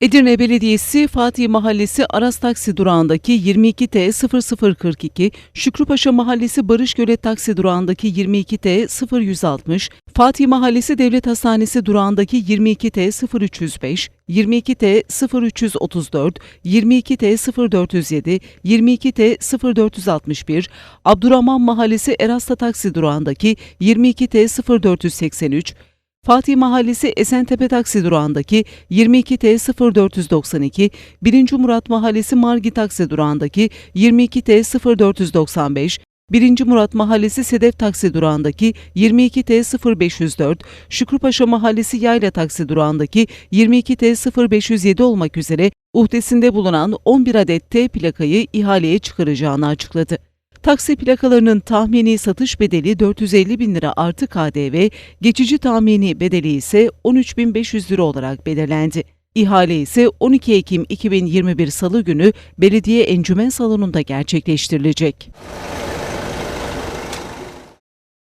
Edirne Belediyesi Fatih Mahallesi Aras Taksi durağındaki 22T0042, Şükrüpaşa Mahallesi Barış Gölet Taksi durağındaki 22T0160, Fatih Mahallesi Devlet Hastanesi durağındaki 22T0305, 22T0334, 22T0407, 22T0461, Abdurrahman Mahallesi Erasta Taksi durağındaki 22T0483, Fatih Mahallesi Esentepe Taksi durağındaki 22T0492, 1. Murat Mahallesi Margi Taksi durağındaki 22T0495, 1. Murat Mahallesi Sedef Taksi durağındaki 22T0504, Şükrüpaşa Mahallesi Yayla Taksi durağındaki 22T0507 olmak üzere uhdesinde bulunan 11 adet T plakayı ihaleye çıkaracağını açıkladı. Taksi plakalarının tahmini satış bedeli 450 bin lira artı KDV, geçici tahmini bedeli ise 13.500 lira olarak belirlendi. İhale ise 12 Ekim 2021 Salı günü Belediye Encümen Salonu'nda gerçekleştirilecek.